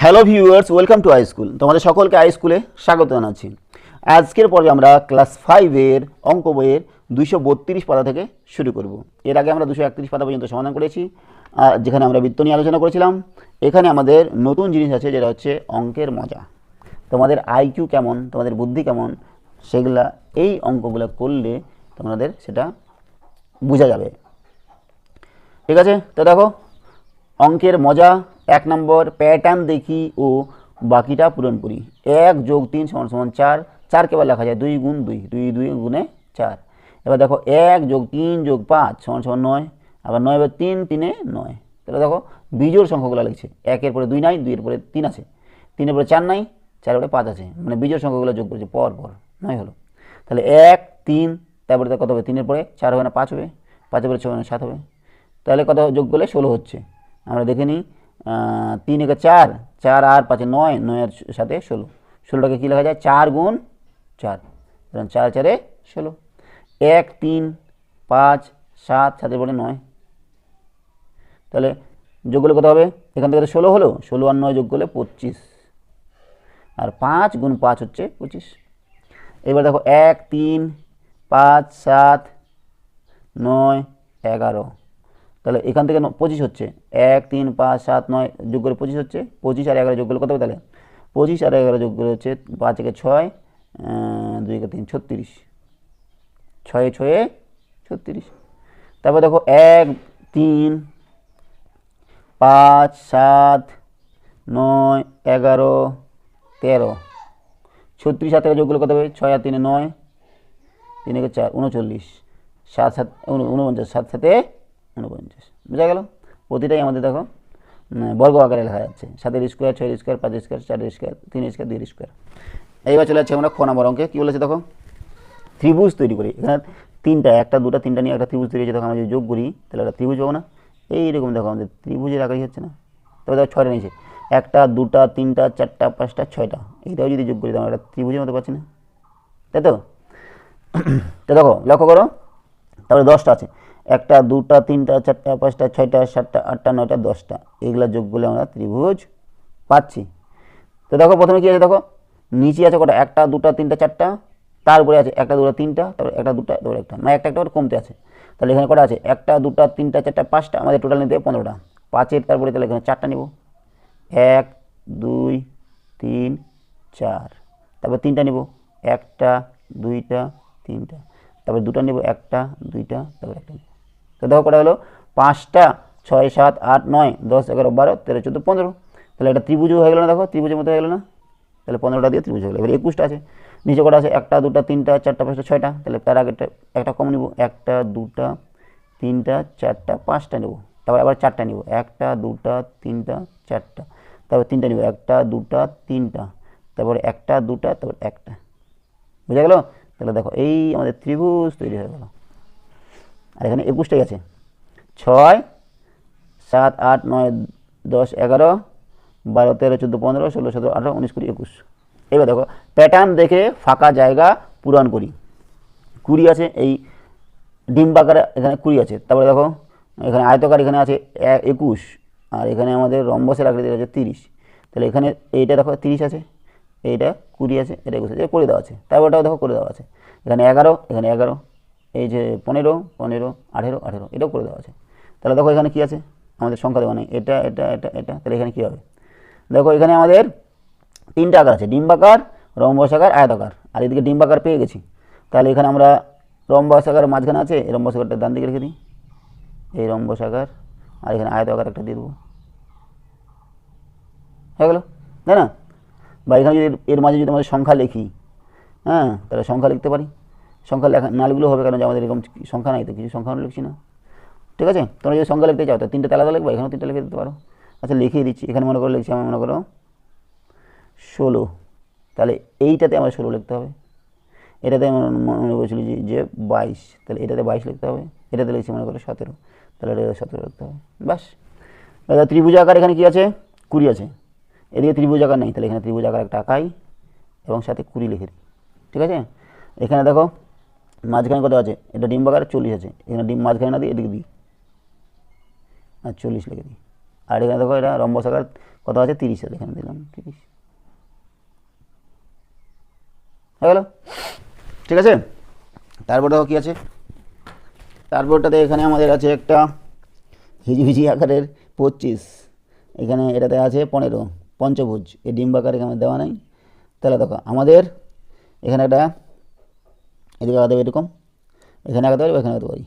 Hello viewers, welcome to I school. তোমাদের সকলকে I স্কুলে স্বাগত জানাচ্ছি। আজকের পর্বে আমরা ক্লাস ফাইভের অঙ্ক বইয়ের দুইশো বত্রিশ পাতা থেকে শুরু করব। এর আগে আমরা দুশো একত্রিশ পাতা পর্যন্ত সমাধান করেছি, আর যেখানে আমরা বৃত্ত নিয়ে আলোচনা করেছিলাম, এখানে আমাদের নতুন জিনিস আছে, যেটা হচ্ছে অঙ্কের মজা। তোমাদের আইকিউ কেমন, তোমাদের বুদ্ধি কেমন, সেগুলা এই অঙ্কগুলো করলে তোমাদের সেটা বোঝা যাবে। ঠিক আছে? তো দেখো অঙ্কের মজা, এক নম্বর প্যাটার্ন দেখি ও বাকিটা পূরণ করি। এক যোগ তিন সমান সমান চার চার কেবল লেখা যায় দুই গুণ দুই দুই দুই গুণে চার। এবার দেখো, এক যোগ তিন যোগ পাঁচ সমান সমান নয়, আবার নয় এবার তিন, তিনে নয়। তাহলে দেখো, বিজোড় সংখ্যাগুলো লিখছে। একের পরে দুই নাই, দুইয়ের পরে তিন আছে। তিনের পরে চার নাই, চারের পরে পাঁচ আছে। মানে বিজোড় সংখ্যাগুলো যোগ করেছে পর পর, নয় হলো। তাহলে এক, তিন, তারপরে তার কত হবে? তিনের পরে চার হবে না, পাঁচ হবে। পাঁচের পরে ছয় না, সাত হবে। তাহলে কত যোগ করলে ষোলো হচ্ছে। আমরা দেখে নিই তিন একে চার চার আর পাঁচে নয়, নয়ের সাথে ষোলো। ষোলোটাকে কী লেখা যায়? চার গুণ চার। সুতরাং চার চারে ষোলো। এক, তিন, পাঁচ, সাত, সাতের পরে নয়। তাহলে যোগ করলে কত হবে? এখান থেকে ষোলো হলো। ষোলো আর নয় যোগ করলে পঁচিশ। আর পাঁচ গুণ পাঁচ হচ্ছে পঁচিশ। এবার দেখো, এক, তিন, পাঁচ, সাত, নয়, এগারো। তাহলে এখান থেকে পঁচিশ হচ্ছে। এক, তিন, পাঁচ, সাত, নয় যোগ করে পঁচিশ হচ্ছে। পঁচিশ আর এগারো যোগ করলে কত হবে তাহলে? পঁচিশ আর এগারো যোগ করে হচ্ছে পাঁচ একে ছয় দুই একে তিন, ছত্রিশ। ছয়ে ছয়ে ছত্রিশ। তারপর দেখো এক, তিন, পাঁচ, সাত, নয়, এগারো, তেরো। ছত্রিশ আর তেরো যোগ করলে কত হবে? ছয় আর তিনে নয়, তিন একে চার, উনচল্লিশ। সাত সাত, উন- উনপঞ্চাশ, সাত, সাতে উনপঞ্চাশ বোঝা গেল? প্রতিটাই আমাদের দেখো বর্গ আকারে লেখা যাচ্ছে। সাতের স্কোয়ার ছয়ের স্কোয়ার পাঁচের স্কোয়ার চারের স্কোয়ার তিন স্কোয়ার দুই স্কোয়ার এইবার চলে যাচ্ছে আমরা খ নম্বর অঙ্কে। কী বলেছে দেখো? ত্রিভুজ তৈরি করি। এখানে তিনটা, একটা, দুটা, তিনটা নিয়ে একটা ত্রিভুজ তৈরি হয়েছে। তখন আমরা যদি যোগ করি, তাহলে একটা ত্রিভুজ পাবো না? এইরকম দেখো, আমাদের ত্রিভুজের আকারই হচ্ছে না। তবে দেখো, ছয়টা নিয়েছে। একটা, দুটা, তিনটা, চারটা, পাঁচটা, ছয়টা। এইটাও যদি যোগ করি, তাহলে একটা ত্রিভুজের মতো পাচ্ছি না। তাই তো? তো দেখো, লক্ষ্য করো। তারপরে দশটা আছে। একটা, দুটা, তিনটা, চারটা, পাঁচটা, ছয়টা, সাতটা, আটটা, নয়টা, দশটা। এইগুলা যোগ করলে আমরা ত্রিভুজ পাচ্ছি। তো দেখো, প্রথমে কী আছে দেখো? নিচে আছে কটা? একটা, দুটা, তিনটা, চারটা। তারপরে আছে একটা, দুটা, তিনটা, তারপরে একটা, দুটা, তারপরে একটা। মানে একটা একটা করে কমতে আছে। তাহলে এখানে কটা আছে? একটা, দুটা, তিনটা, চারটা, পাঁচটা। আমাদের টোটাল নিতে পনেরোটা। পাঁচের তারপরে তাহলে এখানে চারটা নিব। এক, দুই, তিন, চার। তারপর তিনটা নিব। একটা, দুইটা, তিনটা। তারপর দুটো নিব। একটা, দুইটা, তারপর একটা নিব। তো দেখো কটা হলো? পাঁচটা, ছয়, সাত, আট, নয়, দশ, এগারো, বারো, তেরো, চোদ্দ, পনেরো। তাহলে একটা ত্রিভুজও হয়ে গেলো না দেখো? ত্রিভুজের মতো হয়ে গেলো না? তাহলে পনেরোটা দিয়ে ত্রিভুজ হয়ে গেলো। এবার একুশটা আছে। নিচে কটা আছে? একটা, দুটা, তিনটা, চারটা, পাঁচটা, ছয়টা। তাহলে তার আগেরটা একটা কম নিব। একটা, দুটা, তিনটা, চারটা, পাঁচটা নেব। তারপর আবার চারটা নিব। একটা, দুটা, তিনটা, চারটা। তারপর তিনটা নিব। একটা, দুটা, তিনটা। তারপরে একটা, দুটা, তারপর একটা। বুঝা গেল? তাহলে দেখো, এই আমাদের ত্রিভুজ তৈরি হয়ে গেল। আর এখানে একুশটাই আছে ছয়, সাত, আট, নয়, দশ, এগারো, বারো, তেরো, চোদ্দ, পনেরো, ষোলো, সতেরো, আঠারো, উনিশ, কুড়ি, একুশ। এবার দেখো প্যাটার্ন দেখে ফাঁকা জায়গা পূরণ করি। কুড়ি আছে, এই ডিম্বাকারে এখানে কুড়ি আছে। তারপরে দেখো, এখানে আয়তকার এখানে আছে একুশ, আর এখানে আমাদের রম্বসের আকৃতির আছে তিরিশ। তাহলে এখানে এইটা দেখো তিরিশ আছে, এইটা কুড়ি আছে, এটা একুশ আছে করে দেওয়া আছে। তারপর ওটাও দেখো করে দেওয়া আছে। এখানে এগারো এখানে এগারো এই যে পনেরো পনেরো, আঠেরো আঠেরো, এটাও করে দেওয়া আছে। তাহলে দেখো এখানে কী আছে? আমাদের সংখ্যা দেওয়া নেই। এটা এটা এটা এটা, তাহলে এখানে কী হবে? দেখো এখানে আমাদের তিনটা আকার আছে, ডিম্বাকার, রম্বসাকার, আয়তাকার। আর এদিকে ডিম্বাকার পেয়ে গেছি। তাহলে এখানে আমরা রম্বসাকার মাঝখানে আছে, এই রম্বসাকারটা ডান দিকে রেখে দিই। এই রম্বসাকার, আর এখানে আয়তাকার একটা দিয়ে দেবো। হয়ে গেলো? তাই না? বা এখানে যদি এর- মাঝে যদি আমাদের সংখ্যা লিখি হ্যাঁ তাহলে সংখ্যা লিখতে পারি। সংখ্যা লেখা না নালগুলো হবে কারণ যে আমাদের এরকম সংখ্যা নাই তো? কিছু সংখ্যা লিখছি না। ঠিক আছে? তোমরা যদি সংখ্যা লিখতে চাও, তো তিনটে আলাদা লিখব, এখানেও তিনটে লিখে দিতে পারো। আচ্ছা লিখিয়ে দিচ্ছি। এখানে মনে করো লিখছি আমি মনে করো ষোলো। তাহলে এইটাতে আমার ষোলো লিখতে হবে। এটাতে মনে করেছিল যে যে বাইশ। তাহলে এটাতে বাইশ লিখতে হবে। এটাতে লিখছি মনে করো সতেরো। তাহলে এটা সতেরো লিখতে হবে। বাস ত্রিভুজ আকার এখানে কী আছে? কুড়ি আছে। এদিকে ত্রিভুজ আকার নেই, তাহলে এখানে ত্রিভুজ আকার একটা আঁকাই এবং সাথে কুড়ি লিখে দিই। ঠিক আছে? এখানে দেখো মাঝখানে কত আছে? এটা ডিম আকারে চল্লিশ আছে। এখানে ডিম মাঝখানে না দিই এদিকে দিই। আর চল্লিশ লিখে দিই। আর এখানে দেখো এটা রম্বস আকার কত আছে? তিরিশ আছে। এখানে দিলাম তিরিশ। হয়ে গেল? ঠিক আছে? তারপর দেখো কী আছে? তারপরটাতে এখানে আমাদের আছে একটা হিজিবিজি আকারের পঁচিশ। এখানে এটাতে আছে পনেরো। পঞ্চভুজ। এই ডিম্ব আকার এখানে দেওয়া নাই? তাহলে দেখো, আমাদের এখানে একটা এদিকে আঁকাতে হবে এরকম। এখানে আঁকাতে পারি এখানে আঁকাতে পারি।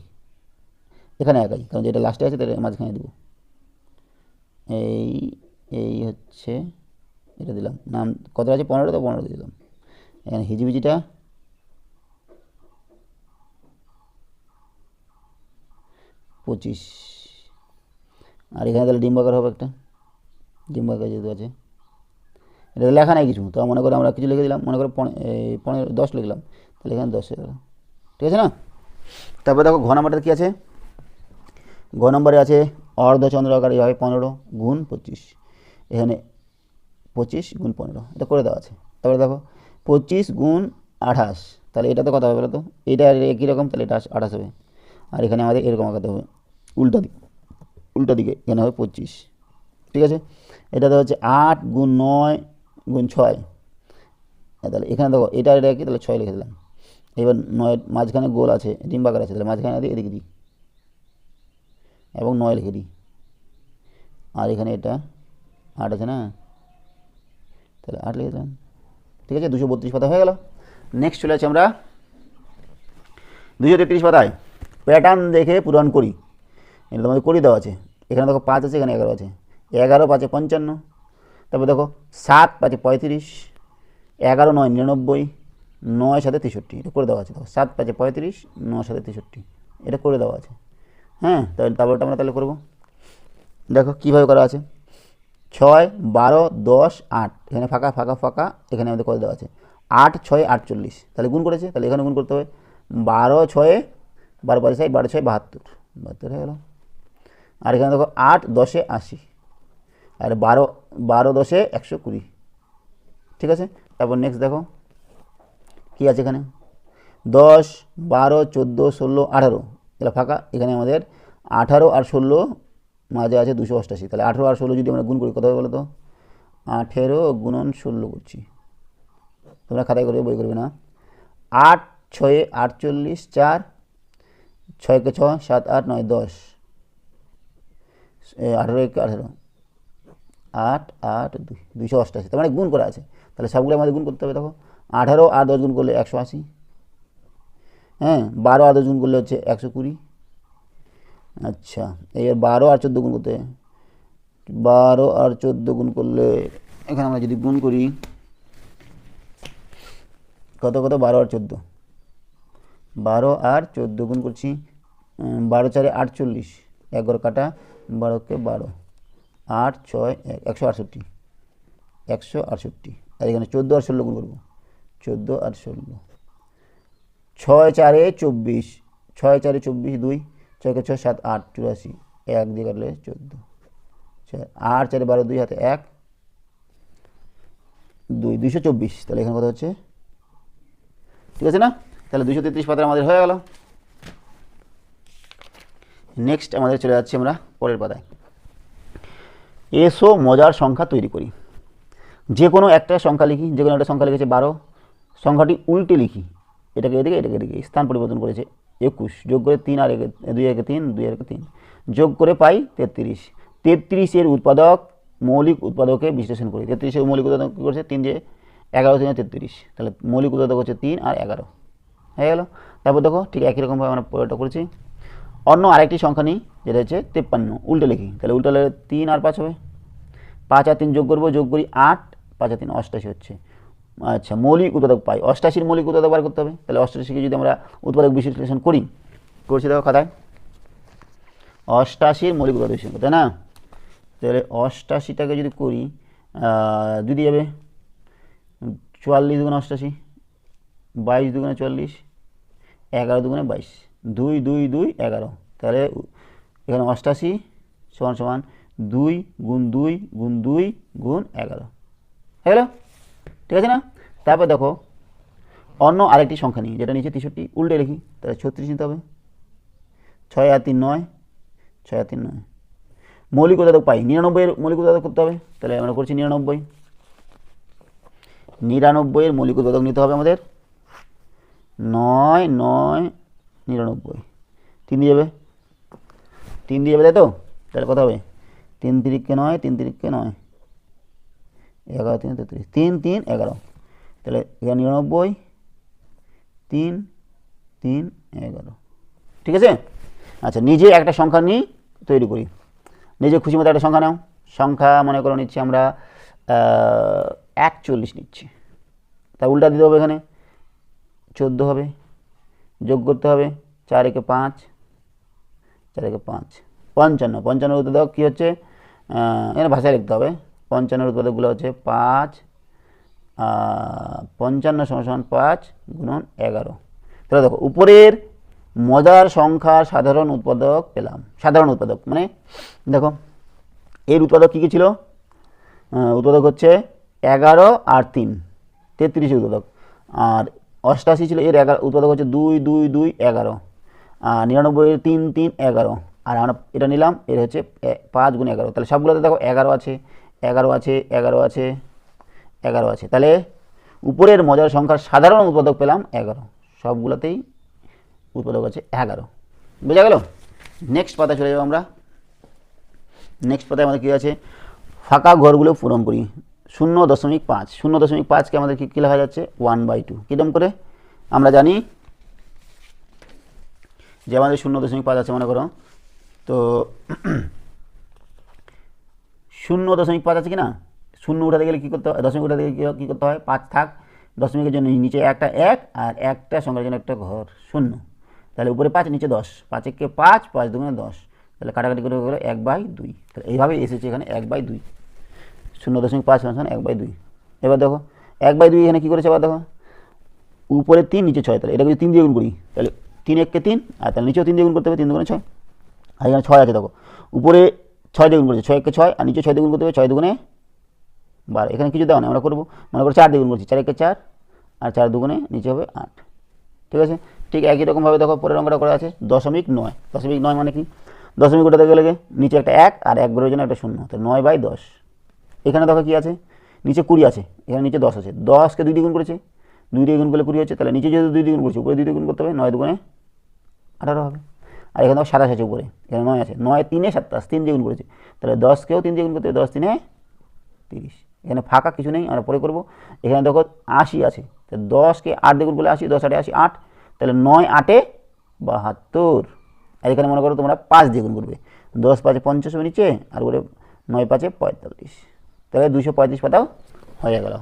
এখানে একাই কারণ যেটা লাস্টে আছে তাহলে মাঝখানে দেবো। এই এই হচ্ছে, এটা দিলাম। নাম কত আছে? পনেরো তো? পনেরো দিলাম। এখানে হিজিবিজিটা। পঁচিশ। আর এখানে তাহলে ডিম্বাকার হবে একটা। ডিম্বাকার যেহেতু আছে। এটা লেখা নাই কিছু, তো মনে করে আমরা কিছু লিখে দিলাম। মনে করে পনে- পনেরো, দশ লিখলাম। তাহলে এখানে দশ হয়ে গেল। ঠিক আছে না? তারপরে দেখো ঘ নাম্বারটা কী আছে? ঘ নম্বরে আছে অর্ধচন্দ্র আকারে হয় পনেরো গুণ পঁচিশ। এখানে পঁচিশ গুণ পনেরো, এটা করে দেওয়া আছে। তারপরে দেখো, পঁচিশ গুণ আঠাশ, তাহলে এটা তো কত হবে বলো তো? এটা একই রকম, তাহলে এটা আঠাশ হবে। আর এখানে আমাদের এরকম আঁকাতে হবে। উল্টা দিক, উল্টা দিকে, এখানে হবে পঁচিশ। ঠিক আছে? এটাতে হচ্ছে আট গুণ নয় গুণ ছয়। তাহলে এখানে দেখো, এটা এটা কি? তাহলে ছয় লিখে দিলাম। এবার নয়, মাঝখানে গোল আছে ডিম্বাকার আছে, তাহলে মাঝখানে দিই এদিকে দিই। এবং নয় লিখে দিই। আর এখানে এটা আট আছে না? তাহলে আট লিখে দিলাম। ঠিক আছে, দুশো বত্রিশ পাতা হয়ে গেল। নেক্সট চলে আছে আমরা দুশো তেত্রিশ পাতায়। প্যাটার্ন দেখে পূরণ করি। এটা তোমাদের করি দেওয়া আছে। এখানে দেখো পাঁচ আছে, এখানে এগারো আছে। এগারো পাঁচে পঞ্চান্ন। তারপর দেখো সাত পাঁচে পঁয়ত্রিশ। এগারো নয়, নিরানব্বই। নয় সাথে তেষট্টি, এটা করে দেওয়া আছে, দেখো, সাত পাঁচে পঁয়ত্রিশ, নয় সাথে তেষট্টি, এটা করে দেওয়া আছে। হ্যাঁ তাহলে তারপরটা আমরা তাহলে করব। দেখো, কীভাবে করা আছে? ছয়, বারো, দশ, আট, এখানে ফাঁকা ফাঁকা ফাঁকা, এখানে আমাদের করে দেওয়া আছে। আট, ছয়, আটচল্লিশ, তাহলে গুণ করেছে, তাহলে এখানে গুণ করতে হবে। বারো, ছয়ে, বারো পাঁচ সাই বারো, ছয়, বাহাত্তর বাহাত্তর হয়ে গেল। আর এখানে দেখো, আট, দশে আশি, আর বারো বারো, দশে একশো কুড়ি, ঠিক আছে? তারপর নেক্সট দেখো। কী আছে এখানে? দশ, বারো, চোদ্দ, ষোলো, আঠারো। এগুলো ফাঁকা। এখানে আমাদের আঠারো আর ষোলো মাঝে আছে দুশো অষ্টাশি। তাহলে আঠারো আর ষোলো যদি আমরা গুণ করি, কত হবে বলো তো আঠেরো গুণন ষোলো করছি। তোমরা খাতায় করবে বই করবে না। আট, ছয়ে, আটচল্লিশ, চার, ছয়কে ছ সাত, আট, নয়, দশ। আঠেরো একে আঠেরো। আট আট, দুই, দুইশো অষ্টাশি। তার মানে গুণ করা আছে। তাহলে সবগুলো আমাদের গুণ করতে হবে, দেখো। আঠারো আর দশ গুণ করলে একশো আশি। হ্যাঁ বারো আর দশ গুণ করলে হচ্ছে একশো কুড়ি। আচ্ছা এবার বারো আর চোদ্দ গুণ করতে। বারো আর চোদ্দ গুণ করলে, এখানে আমরা যদি গুণ করি, কত কত? বারো আর চোদ্দ। বারো আর চোদ্দ গুণ করছি বারো চারে আটচল্লিশ। এগারো কাটা বারোকে বারো। আট, ছয় একশো আটষট্টি। একশো আটষট্টি। আর এখানে চোদ্দ আর ষোলো গুণ করব। চোদ্দ আর ষোলো। ছয় চারে চব্বিশ, ছয় চারে চব্বিশ দুই ছয়কে ছয় সাত আট, চুরাশি। এক দিয়ে কাটলে চোদ্দ। আট চারে বারো দুই হাতে এক। দুই, দুইশো চব্বিশ। তাহলে এখানে কথা হচ্ছে? ঠিক আছে না? তাহলে দুইশো তেত্রিশ পাতা আমাদের হয়ে গেল। নেক্সট আমাদের চলে যাচ্ছি আমরা পরের পাতায়। এসো মজার সংখ্যা তৈরি করি। যে কোনো একটা সংখ্যা লিখি, যে কোনো একটা সংখ্যা লিখেছে বারো সংখ্যাটি উল্টে লিখি। এটাকে এদিকে এটাকে এদিকে। স্থান পরিবর্তন করেছে একুশ। যোগ করে তিন আর একে, দুই একে তিন, দুই একে তিন। যোগ করে পাই তেত্রিশ। তেত্রিশের উৎপাদক মৌলিক উৎপাদকে বিশ্লেষণ করি। তেত্রিশের মৌলিক উৎপাদক কী করছে? তিন যে এগারো, তিন তেত্রিশ। তাহলে মৌলিক উৎপাদক হচ্ছে তিন আর এগারো। হয়ে গেল? তারপর দেখো, ঠিক একই রকমভাবে আমরা পরেরটা করেছি। অন্য আরেকটি সংখ্যা নিই, যেটা হচ্ছে তেপ্পান্ন। উল্টে লিখি। তাহলে উল্টে লিখলে তিন আর পাঁচ হবে। পাঁচ আর তিন যোগ করব, যোগ করি আট। পাঁচ আর তিন অষ্টাশি হচ্ছে। আচ্ছা মৌলিক উৎপাদক পাই। অষ্টাশির মৌলিক উৎপাদক বার করতে হবে। তাহলে অষ্টাশিকে যদি আমরা উৎপাদক বিশ্লেষণ করি, করছি দেখো খাতায়। অষ্টাশির মৌলিক উৎপাদক বিশ্লেষণ তাই না? তাহলে অষ্টাশিটাকে যদি করি যদি যাবে। চুয়াল্লিশ দুগুণে অষ্টাশি, বাইশ দুগুণে চুয়াল্লিশ, এগারো দুগুণে বাইশ। দুই দুই দুই, এগারো। তাহলে এখানে অষ্টাশি সমান সমান দুই গুণ দুই গুণ দুই গুণ এগারো। হয়ে গেল? ঠিক আছে না? তারপর দেখো, অন্য আরেকটি সংখ্যা নিই, যেটা নিচে তেষট্টি, উল্টে লিখি, তাহলে ছত্রিশ নিতে হবে। ছয় আর তিন নয়, ছয় আর তিন নয়। মৌলিক উৎপাদক পাই নিরানব্বইয়ের মৌলিক উৎপাদক করতে হবে, তাহলে আমরা করছি নিরানব্বই। নিরানব্বইয়ের মৌলিক উৎপাদক নিতে হবে আমাদের। নয় নয়, নিরানব্বই। তিন দিয়ে যাবে। তিন দিয়ে যাবে, তাই তো? তাহলে কথা হবে? তিন তিরিককে নয়, তিন তিরিককে নয়। এগারো, তিন, তেত্রিশ। তিন তিন, এগারো। তাহলে নিরানব্বই, তিন তিন, এগারো। ঠিক আছে? আচ্ছা নিজে একটা সংখ্যা নিই তৈরি করি। নিজে খুশি মতো একটা সংখ্যা নাও। সংখ্যা, মনে করো নিচ্ছি আমরা একচল্লিশ নিচ্ছি। তা উল্টা দিতে হবে এখানে। চোদ্দ হবে। যোগ করতে হবে। চার একে পাঁচ। চার একে পাঁচ। পঞ্চান্ন। পঞ্চান্ন উৎপাদক কী হচ্ছে? এখানে ভাষায় লিখতে হবে। পঞ্চান্ন উৎপাদকগুলো হচ্ছে পাঁচ পঞ্চান্ন সমান পাঁচ গুণন এগারো। তাহলে দেখো, উপরের মজার সংখ্যার সাধারণ উৎপাদক পেলাম। সাধারণ উৎপাদক মানে দেখো, এর উৎপাদক কী কী ছিল? উৎপাদক হচ্ছে এগারো আর তিন তেত্রিশ উৎপাদক। আর অষ্টাশি ছিল, এর এগারো, উৎপাদক হচ্ছে দুই দুই দুই, এগারো। আর নিরানব্বই, তিন তিন, এগারো। আর আমরা এটা নিলাম, এর হচ্ছে পাঁচ গুণ এগারো। তাহলে সবগুলোতে দেখো, এগারো আছে এগারো আছে এগারো আছে এগারো আছে। তাহলে উপরের মজার সংখ্যার সাধারণ উৎপাদক পেলাম এগারো। সবগুলোতেই উৎপাদক আছে এগারো। বোঝা গেল? নেক্সট পাতা চলে যাব আমরা। নেক্সট পাতায় আমাদের কী আছে? ফাঁকা ঘরগুলো পূরণ করি। শূন্য দশমিক পাঁচ। শূন্য দশমিক পাঁচকে আমাদের কী কী লেখা যাচ্ছে? ওয়ান বাই টু কীরকম করে? আমরা জানি যে আমাদের শূন্য দশমিক পাঁচ আছে, মনে করো। তো শূন্য দশমিক পাঁচ আছে কি না শূন্য উঠাতে গেলে কী করতে হয়? দশমিক উঠাতে গেলে কী- করতে হয়? পাঁচ থাক, দশমিকের জন্য নিচে একটা এক আর একটা সংখ্যার জন্য একটা ঘর, শূন্য। তাহলে উপরে পাঁচ, নিচে দশ। পাঁচ একে পাঁচ পাঁচ দুগুণে দশ। তাহলে কাটাকাটি করে গেলো এক বাই দুই। তাহলে এইভাবে এসেছে এখানে এক বাই দুই। শূন্য দশমিক পাঁচ সমান এক বাই দুই। এবার দেখো, এক বাই দুই এখানে কী করেছে এবার দেখো? উপরে তিন, নিচে ছয়। তাহলে এটাকে যদি তিন দিয়ে গুণ করি, তাহলে তিন এককে তিন, আর তাহলে নিচেও তিন দিয়ে গুণ করতে হবে, তিন দুগুণে ছয়। আর এখানে ছয় আছে, দেখো। উপরে ছয় দিয়ে গুণ করেছে, ছয় একে ছয়, আর নিচে ছয় দিয়ে গুণ করতে হবে, ছয় দুগুণে বারো। এখানে কিছু দেওয়া না আমরা করব। মনে করো চার দিয়ে গুণ করছি, চার একে চার আর চার দুগুণে নিচে হবে আট। ঠিক আছে? ঠিক একই রকমভাবে দেখো, পরের অঙ্কটা করা আছে, দশমিক নয়। দশমিক নয় মানে কি? দশমিক ওটাতে গেলে? নিচে একটা এক আর এক বেরোর জন্য একটা শূন্য। তো নয় বাই দশ। এখানে দেখো কি আছে? নিচে কুড়ি আছে, এখানে নিচে দশ আছে। দশকে দুই দ্বিগুণ করেছে। দুই দিয়ে গুণ করলে কুড়ি হচ্ছে, তাহলে নিচে যেহেতু দুই দ্বিগুণ করছে, উপরে দুই দ্বিগুণ করতে হবে, নয় দুগুণে আঠারো হবে। আর এখানে দেখো সাতাশ আছে উপরে, এখানে নয় আছে। নয় তিনে সাতাশ, তিন দ্বিগুণ করেছে। তাহলে দশকেও তিন দ্বিগুণ করতে হবে, দশ তিনে তিরিশ। এখানে ফাঁকা কিছু নেই, আমরা পরে করব। এখানে দেখো আশি আছে, তো দশকে আট দ্বিগুণ করলে আশি, দশ আটে আশি, আট, তাহলে নয় আটে বাহাত্তর। আর এখানে মনে করো তোমরা পাঁচ দ্বিগুণ করবে, দশ পাঁচে পঞ্চাশ নিচে, আর উপরে নয় পাঁচে পঁয়তাল্লিশ। তাহলে দুশো পঁয়ত্রিশ পাতাও হয়ে গেল।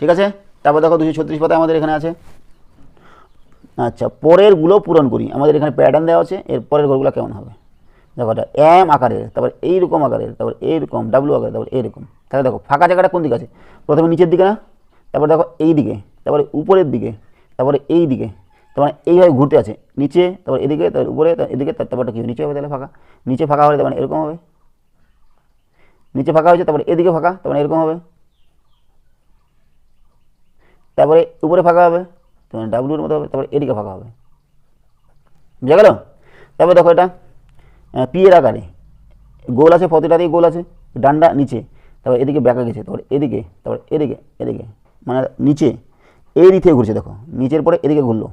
ঠিক আছে? তারপর দেখো দুশো ছত্রিশ পাতা আমাদের এখানে আছে। আচ্ছা পরেরগুলো পূরণ করি। আমাদের এখানে প্যাটার্ন দেওয়া আছে, এর পরের ঘরগুলো কেমন হবে? দেখো এম আকারের তারপর এইরকম আকারের তারপর এইরকম ডাব্লু আকারের তারপর এইরকম তাহলে দেখো, ফাঁকা জায়গাটা কোন দিকে আছে? প্রথমে নিচের দিকে না? তারপর দেখো এই দিকে তারপরে উপরের দিকে, তারপরে এই দিকে তারপরে এইভাবে ঘুরতে আছে। নিচে, তারপর এদিকে, তারপর উপরে, তারপর এদিকে, তার- তারপরটা কি? নিচে হবে তাহলে ফাঁকা। নিচে ফাঁকা হলে তারপরে এরকম হবে? নিচে ফাঁকা হয়েছে, তারপরে এদিকে ফাঁকা, তারপরে এরকম হবে? তারপরে উপরে ফাঁকা হবে তোমার ডাব্লুর মতো হবে, তারপরে এদিকে ফাঁকা হবে। বুঝা গেল? তারপরে দেখো এটা। আহ, পি এর আকারে। গোল আছে প্রতিটাতেই গোল আছে ডান্ডা নিচে তারপর এদিকে ব্যাকা গেছে তারপরে এদিকে তারপরে এদিকে এদিকে মানে নিচে এই দিক থেকে ঘুরছে দেখো নিচের পরে এদিকে ঘুরলো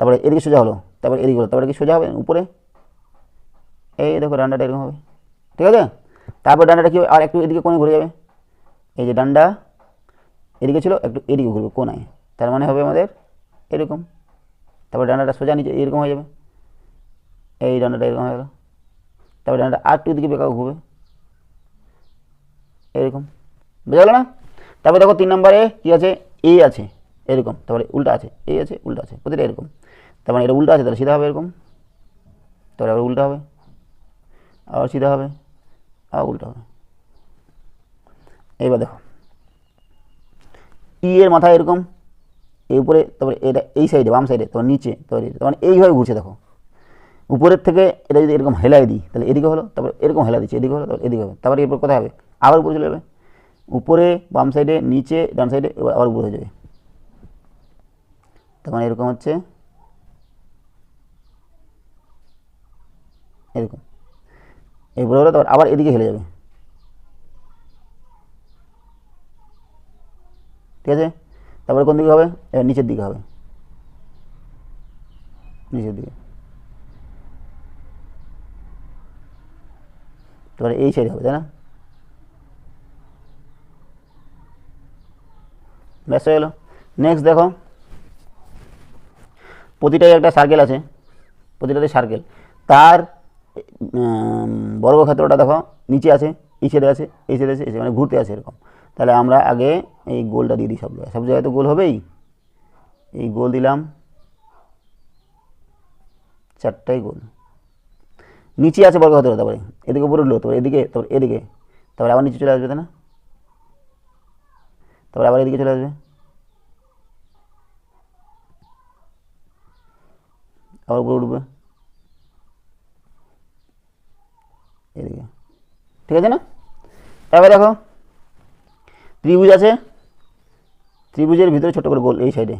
তারপরে এদিকে সোজা হলো তারপরে এদিকে হলো তারপরে কি সোজা হবে উপরে? এই দেখো ডান্ডাটা এরকম হবে ঠিক আছে? তারপর ডান্ডাটা কি আর একটু এদিকে কোণে ঘুরে যাবে এই যে ডান্ডা এদিকে ছিল একটু এদিকে ঘুরবে কোনায় তার মানে হবে আমাদের এরকম তারপর ডান্ডাটা সোজা নিচে এরকম হয়ে যাবে এই ডান্ডাটা এরকম হয়ে গেল। তারপর ডান্ডাটা আর একটু দিকে বেঁকা ঘুরবে এরকম। বুঝা গেল না? তারপর দেখো তিন নম্বরে কী আছে? এ আছে। এরকম। তারপরে উল্টা আছে। এ আছে, উল্টা আছে। প্রতিটা এরকম। তার মানে এটা উল্টা আছে, তাহলে সিধা হবে এরকম। তারপরে আবার উল্টা হবে। আবার সিধা হবে। আবার উল্টা হবে। এইবার দেখো। ই এর মাথা এরকম। এই উপরে, তারপরে এটা এই সাইডে বাম সাইডে তোমার নিচে, তারপরে তোমার এইভাবে ঘুরছে দেখো। উপরের থেকে এটা যদি এরকম হেলাই দিই, তাহলে এদিকে হলো, তারপর এরকম হেলা দিচ্ছে, এদিকে হলো, তারপর এদিকে হবে, তারপর এরপর কোথায় হবে? আবার উপরে চলে যাবে। উপরে, বাম সাইডে নিচে, ডান সাইডে এবার আবার উপরে হয়ে যাবে। তখন এরকম হচ্ছে। এরকম। বড় হলে, তারপর আবার এদিকে হেলে যাবে। ঠিক আছে? তারপরে কোন দিকে হবে? এবার নিচের দিকে হবে। নিচের দিকে। তারপরে এই সাইড হবে, তাই না? ব্যাস হয়ে গেলো। নেক্সট দেখো, প্রতিটাই একটা সার্কেল আছে, প্রতিটাতে সার্কেল তার বর্গক্ষেত্রটা দেখো, নিচে আছে, এই সাইডে আছে, এই সাইডে আছে মানে ঘুরতে আছে এরকম। তাহলে আমরা আগে এই গোলটা দিয়ে দিই সব জায়গায়। সব জায়গায় তো গোল হবেই। এই গোল দিলাম, চারটাই গোল। নিচে আছে বর্গক্ষেত্র তারপরে এদিকে উপরে উঠল, তারপরে এদিকে তারপরে এদিকে, তারপরে আবার নিচে চলে আসবে, তাই না? তারপরে আবার এদিকে চলে আসবে। আবার উপরে উঠবে। এদিকে। ঠিক আছে না? এবার দেখো, ত্রিভুজ আছে। ত্রিভুজের ভিতরে ছোট করে গোল এই সাইডে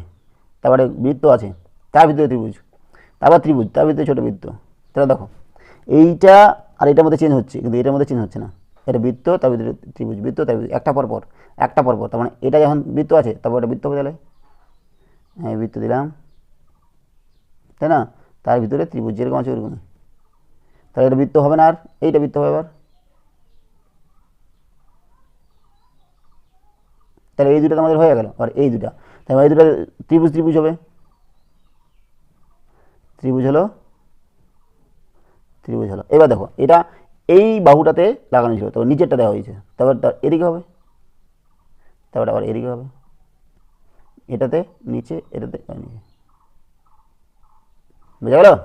তারপরে বৃত্ত আছে, তার ভিতরে ত্রিভুজ। তারপর ত্রিভুজ, তার ভিতরে ছোট বৃত্ত। তাহলে দেখো এইটা আর এটার মধ্যে চেঞ্জ হচ্ছে, কিন্তু এটার মধ্যে চেঞ্জ হচ্ছে না। এটা বৃত্ত, তার ভিতরে ত্রিভুজ বৃত্ত, তার একটা পর পর একটা পর পর তার মানে এটা যখন বৃত্ত আছে, তারপর এটা বৃত্ত তাহলে? হ্যাঁ বৃত্ত দিলাম। তাই না? তার ভিতরে ত্রিভুজ, যেরকম আছে ওরকমই। তাহলে এটা বৃত্ত হবে না আর, এইটা বৃত্ত হবে এবার তাহলে এই দুটো আমাদের হয়ে গেল আর এই দুটা তাহলে এই দুটো ত্রিভুজ ত্রিভুজ হবে। ত্রিভুজ হলো ত্রিভুজ হলো। এবার দেখো, এটা এই বাহুটাতে লাগানো ছিল, তারপর নিচেরটা দেওয়া হয়েছে। তারপর তার এদিকে হবে। তারপর আবার এদিকে হবে। এটাতে নিচে এটাতে নিচে। বুঝা গেল?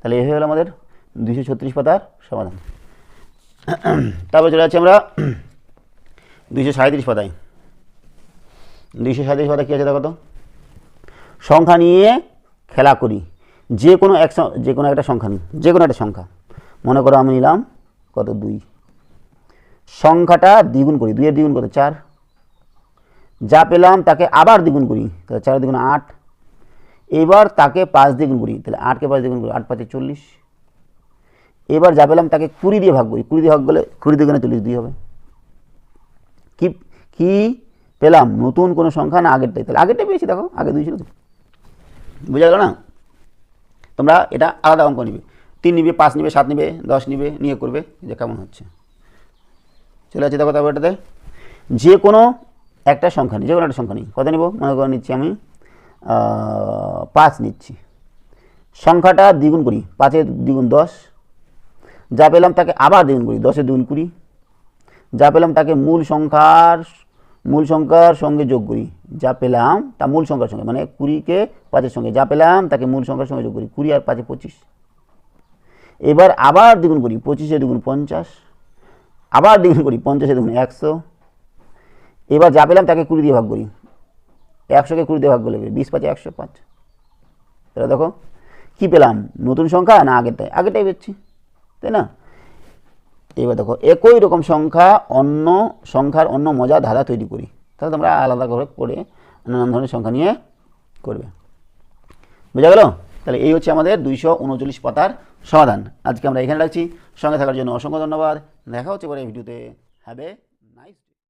তাহলে এই হয়ে গেল আমাদের দুইশো ছত্রিশ পাতার সমাধান। তারপর চলে যাচ্ছি আমরা দুইশো সাঁত্রিশ পাতায়। দুইশো সাঁত্রিশ পাতা কী আছে দেখো তো? সংখ্যা নিয়ে খেলা করি। যে কোনো এক যে কোনো একটা সংখ্যা নিই। যে কোনো একটা সংখ্যা। মনে করো আমি নিলাম কত? দুই। সংখ্যাটা দ্বিগুণ করি। দুইয়ের দ্বিগুণ কত? চার। যা পেলাম তাকে আবার দ্বিগুণ করি। তাহলে চার দ্বিগুণ আট। এবার তাকে পাঁচ দ্বিগুণ করি। তাহলে আটকে পাঁচ দ্বিগুণ করি। আট পাঁচে চল্লিশ। এবার যা পেলাম তাকে কুড়ি দিয়ে ভাগ করি। কুড়ি দিয়ে ভাগ করলে কুড়ি দ্বিগুণে চল্লিশ দিয়ে হবে। কি কি পেলাম? নতুন কোনো সংখ্যা না আগেরটাই? তাহলে আগেরটাই পেয়েছি, দেখো। আগে দুই ছিল বুঝা গেল না? তোমরা এটা আলাদা অঙ্ক নিবে। তিন নিবে, পাঁচ নিবে, সাত নিবে, দশ নিবে, নিয়ে করবে যে কেমন হচ্ছে। চলে যাচ্ছে দেখো তারপর এটাতে যে কোনো একটা সংখ্যা নিই, যে কোনো একটা সংখ্যা নিই। কত নিব? মনে করে নিচ্ছি আমি পাঁচ নিচ্ছি। সংখ্যাটা দ্বিগুণ করি পাঁচের দ্বিগুণ দশ। যা পেলাম তাকে আবার দ্বিগুণ করি দশের দ্বিগুণ কুড়ি। যা পেলাম তাকে মূল সংখ্যার মূল সংখ্যার সঙ্গে যোগ করি। যা পেলাম তা মূল সংখ্যার সঙ্গে মানে কুড়িকে পাঁচের সঙ্গে। যা পেলাম তাকে মূল সংখ্যার সঙ্গে যোগ করি, কুড়ি আর পাঁচে পঁচিশ। এবার আবার দ্বিগুণ করি, পঁচিশে দ্বিগুণ পঞ্চাশ, আবার দ্বিগুণ করি, পঞ্চাশে দ্বিগুণ একশো। এবার যা পেলাম তাকে কুড়ি দিয়ে ভাগ করি। একশোকে কুড়ি দিয়ে ভাগ করলে বিশ পাঁচে একশো পাঁচ। তাহলে দেখো, কী পেলাম? নতুন সংখ্যা না আগেরটাই আগেরটাই পেয়েছি, তাই না? এবার দেখো, একই রকম সংখ্যা, অন্য সংখ্যার অন্য মজা ধাঁধা তৈরি করি। তাহলে তোমরা আলাদা করে করে নানান ধরনের সংখ্যা নিয়ে করবে। বুঝা গেল? তাহলে এই হচ্ছে আমাদের দুইশো উনচল্লিশ পাতার সমাধান। আজকে আমরা এখানে রাখছি। সঙ্গে থাকার জন্য অসংখ্য ধন্যবাদ। দেখা হচ্ছে পরে ভিডিওতে। নাইস